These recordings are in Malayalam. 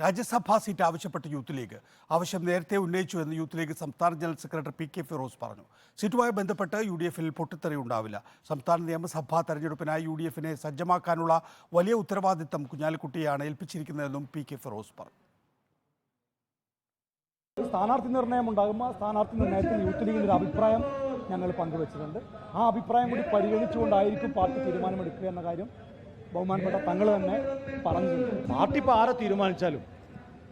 രാജ്യസഭാ സീറ്റ് ആവശ്യപ്പെട്ട് യൂത്ത് ലീഗ് ആവശ്യം നേരത്തെ ഉന്നയിച്ചു എന്ന് യൂത്ത് ലീഗ് സംസ്ഥാന general secretary P K Firoz പറഞ്ഞു. സീറ്റുമായി ബന്ധപ്പെട്ട് യു ഡി എഫിൽ പൊട്ടിത്തെറി ഉണ്ടാവില്ല. സംസ്ഥാന നിയമസഭാ തെരഞ്ഞെടുപ്പിനായി യു ഡി എഫിനെ സജ്ജമാക്കാനുള്ള വലിയ ഉത്തരവാദിത്തം കുഞ്ഞാലിക്കുട്ടിയാണ് ഏൽപ്പിച്ചിരിക്കുന്നതെന്നും പി കെ ഫിറോസ് പറഞ്ഞു. സ്ഥാനാർത്ഥി നിർണയം ഉണ്ടാകുമ്പോൾ സ്ഥാനാർത്ഥി നിർണയത്തിൽ യൂത്ത് ലീഗിന്റെ ഒരു അഭിപ്രായം ഞങ്ങൾ പങ്കുവച്ചിട്ടുണ്ട്. ആ അഭിപ്രായം കൂടി പരിഗണിച്ചുകൊണ്ടായിരിക്കും പാർട്ടി തീരുമാനമെടുക്കുക എന്ന കാര്യം ബഹുമാനപ്പെട്ട തങ്ങൾ തന്നെ പറഞ്ഞിട്ടുണ്ട് പാർട്ടി ഇപ്പോൾ ആരെ തീരുമാനിച്ചാലും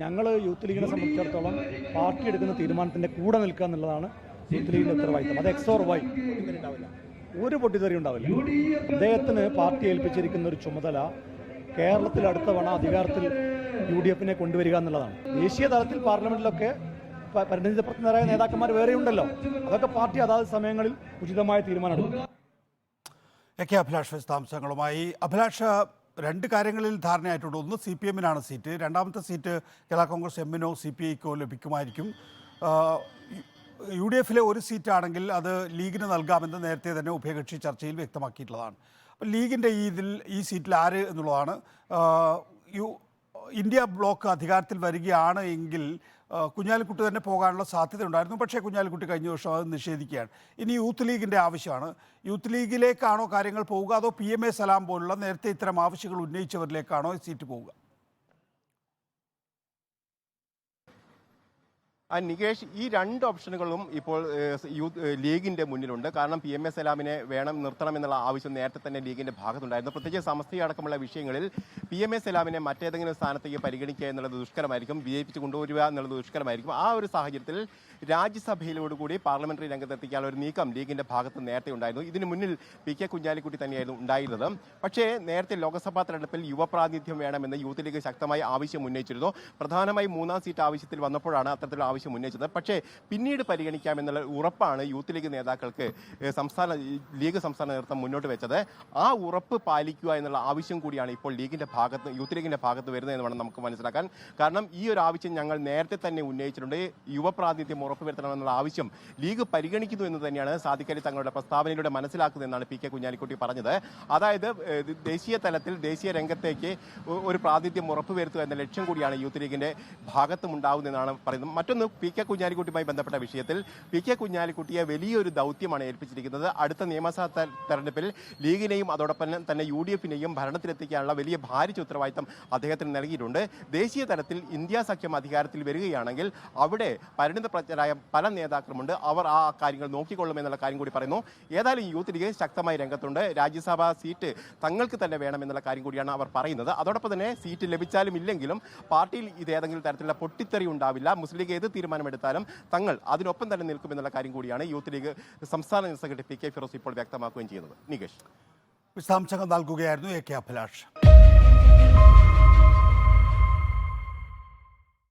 ഞങ്ങൾ യൂത്ത് ലീഗിനെ സംബന്ധിച്ചിടത്തോളം പാർട്ടി എടുക്കുന്ന തീരുമാനത്തിന്റെ കൂടെ നിൽക്കുക എന്നുള്ളതാണ് യൂത്ത് ലീഗിന്റെ ഉത്തരവാദിത്തം. അത് എക്സ് ഓർ വൈ ഒരു പൊട്ടിത്തെറി ഉണ്ടാവില്ല. അദ്ദേഹത്തിന് പാർട്ടി ഏൽപ്പിച്ചിരിക്കുന്ന ഒരു ചുമതല കേരളത്തിൽ അടുത്ത തവണ അധികാരത്തിൽ യു ഡി എഫിനെ കൊണ്ടുവരിക എന്നുള്ളതാണ്. ദേശീയ തലത്തിൽ പാർലമെന്റിലൊക്കെ പരിണിതപ്രജ്ഞരായ നേതാക്കന്മാർ വേറെയുണ്ടല്ലോ. അതൊക്കെ പാർട്ടി അതാത് സമയങ്ങളിൽ ഉചിതമായ തീരുമാനമെടുക്കും. കെ അഭിലാഷ് വിശദാംശങ്ങളുമായി അഭിലാഷ് രണ്ട് കാര്യങ്ങളിൽ ധാരണയായിട്ടുണ്ട്. ഒന്ന് സി പി എമ്മിനാണ് സീറ്റ്. രണ്ടാമത്തെ സീറ്റ് കേരള കോൺഗ്രസ് എമ്മിനോ സി പി ഐക്കോ ലഭിക്കുമായിരിക്കും. യു ഡി എഫിലെ ഒരു സീറ്റാണെങ്കിൽ അത് ലീഗിന് നൽകാമെന്ന് നേരത്തെ തന്നെ ഉഭയകക്ഷി ചർച്ചയിൽ വ്യക്തമാക്കിയിട്ടുള്ളതാണ്. അപ്പോൾ ലീഗിന്റെ ഈ ഇതിൽ ഈ സീറ്റിൽ ആര് എന്നുള്ളതാണ്. യു ഇന്ത്യ ബ്ലോക്ക് അധികാരത്തിൽ വരികയാണ് എങ്കിൽ കുഞ്ഞാലിക്കുട്ടി തന്നെ പോകാനുള്ള സാധ്യത ഉണ്ടായിരുന്നു പക്ഷേ കുഞ്ഞാലിക്കുട്ടി കഴിഞ്ഞ വർഷം അത് നിഷേധിക്കുകയാണ്. ഇനി യൂത്ത് ലീഗിന്റെ ആവശ്യമാണ്. യൂത്ത് ലീഗിലേക്കാണോ കാര്യങ്ങൾ പോവുക? അതോ പി എം എ സലാം പോലുള്ള നേരത്തെ ഇത്തരം ആവശ്യങ്ങൾ ഉന്നയിച്ചവരിലേക്കാണോ സീറ്റ് പോവുക? ആ നികേഷ് ഈ രണ്ട് ഓപ്ഷനുകളും ഇപ്പോൾ യൂത്ത് ലീഗിന്റെ മുന്നിലുണ്ട്. കാരണം പി എം എസ് സലാമിനെ വേണം നിർത്തണം എന്നുള്ള ആവശ്യം നേരത്തെ തന്നെ ലീഗിന്റെ ഭാഗത്തുണ്ടായിരുന്നു. പ്രത്യേകിച്ച് സമസ്തി അടക്കമുള്ള വിഷയങ്ങളിൽ പി എം എസ് സലാമിനെ മറ്റേതെങ്കിലും സ്ഥാനത്തേക്ക് പരിഗണിക്കുക എന്നുള്ളത് ദുഷ്കരമായിരിക്കും. വിജയിപ്പിച്ച് കൊണ്ടുവരിക എന്നുള്ളത് ദുഷ്കരമായിരിക്കും. ആ ഒരു സാഹചര്യത്തിൽ രാജ്യസഭയിലോടുകൂടി പാർലമെന്ററി രംഗത്തെത്തിക്കാനുള്ള ഒരു നീക്കം ലീഗിന്റെ ഭാഗത്ത് നേരത്തെ ഉണ്ടായിരുന്നു. ഇതിന് മുന്നിൽ പി കെ കുഞ്ഞാലിക്കുട്ടി തന്നെയായിരുന്നു ഉണ്ടായിരുന്നത്. പക്ഷേ നേരത്തെ ലോക്സഭാ തെരഞ്ഞെടുപ്പിൽ യുവപ്രാതിനിധ്യം വേണമെന്ന് യൂത്ത് ലീഗ് ശക്തമായി ആവശ്യം ഉന്നയിച്ചിരുന്നു. പ്രധാനമായും മൂന്നാം സീറ്റ് ആവശ്യത്തിൽ വന്നപ്പോഴാണ് അത്തരത്തിലുള്ള ആവശ്യം ഉന്നയിച്ചത്. പക്ഷേ പിന്നീട് പരിഗണിക്കാമെന്നുള്ള ഉറപ്പാണ് യൂത്ത് ലീഗ് നേതാക്കൾക്ക് സംസ്ഥാന ലീഗ് സംസ്ഥാന നേതൃത്വം മുന്നോട്ട് വെച്ചത്. ആ ഉറപ്പ് പാലിക്കുക എന്നുള്ള ആവശ്യം കൂടിയാണ് ഇപ്പോൾ ലീഗിന്റെ ഭാഗത്ത് യൂത്ത് ലീഗിന്റെ ഭാഗത്ത് വരുന്നത് എന്ന് വേണം നമുക്ക് മനസ്സിലാക്കാൻ. കാരണം ഈ ഒരു ആവശ്യം ഞങ്ങൾ നേരത്തെ തന്നെ ഉന്നയിച്ചിട്ടുണ്ട്. യുവപ്രാതിനിധ്യം ഉറപ്പുവരുത്തണമെന്നുള്ള ആവശ്യം ലീഗ് പരിഗണിക്കുന്നു എന്ന് തന്നെയാണ് സാദിഖലി തങ്ങളുടെ പ്രസ്താവനയിലൂടെ മനസ്സിലാക്കുന്നതെന്നാണ് പി കെ കുഞ്ഞാലിക്കുട്ടി പറഞ്ഞത്. അതായത് ദേശീയ തലത്തിൽ ദേശീയ രംഗത്തേക്ക് ഒരു പ്രാതിനിധ്യം ഉറപ്പുവരുത്തുക എന്ന ലക്ഷ്യം കൂടിയാണ് യൂത്ത് ലീഗിന്റെ ഭാഗത്തും ഉണ്ടാകുന്നതെന്നാണ് പറയുന്നത്. മറ്റൊന്ന് പി കെ കുഞ്ഞാലിക്കുട്ടിയുമായി ബന്ധപ്പെട്ട വിഷയത്തിൽ പി കെ കുഞ്ഞാലിക്കുട്ടിയെ വലിയൊരു ദൗത്യമാണ് ഏൽപ്പിച്ചിരിക്കുന്നത്. അടുത്ത നിയമസഭാ തെരഞ്ഞെടുപ്പിൽ ലീഗിനെയും അതോടൊപ്പം തന്നെ യു ഡി എഫിനെയും ഭരണത്തിലെത്തിക്കാനുള്ള വലിയ ഭാരിച്ച ഉത്തരവാദിത്തം അദ്ദേഹത്തിന് നൽകിയിട്ടുണ്ട്. ദേശീയ തലത്തിൽ ഇന്ത്യ സഖ്യം അധികാരത്തിൽ വരികയാണെങ്കിൽ അവിടെ പരിണിത പരിണിതപ്രജ്ഞരായ പല നേതാക്കളുമുണ്ട്. അവർ ആ കാര്യങ്ങൾ നോക്കിക്കൊള്ളുമെന്നുള്ള കാര്യം കൂടി പറയുന്നു. ഏതായാലും യൂത്ത് ലീഗ് ശക്തമായി രംഗത്തുണ്ട്. രാജ്യസഭാ സീറ്റ് തങ്ങൾക്ക് തന്നെ വേണമെന്നുള്ള കാര്യം കൂടിയാണ് അവർ പറയുന്നത്. അതോടൊപ്പം തന്നെ സീറ്റ് ലഭിച്ചാലും ഇല്ലെങ്കിലും പാർട്ടിയിൽ ഇത് ഏതെങ്കിലും തരത്തിലുള്ള പൊട്ടിത്തെറി ഉണ്ടാവില്ല. മുസ്ലിം ലീഗ് ഏത് തീരുമാനമെടുത്താലും തങ്ങൾ അതിനൊപ്പം തന്നെ നിൽക്കുമെന്നുള്ള കാര്യം കൂടിയാണ് യൂത്ത് ലീഗ് സംസ്ഥാന general secretary P K Firoz ഇപ്പോൾ വ്യക്തമാക്കുകയും ചെയ്യുന്നത്. നികേഷ്. വിശദാംശങ്ങൾ നൽകുകയായിരുന്നു എ കെ അഭിലാഷ്.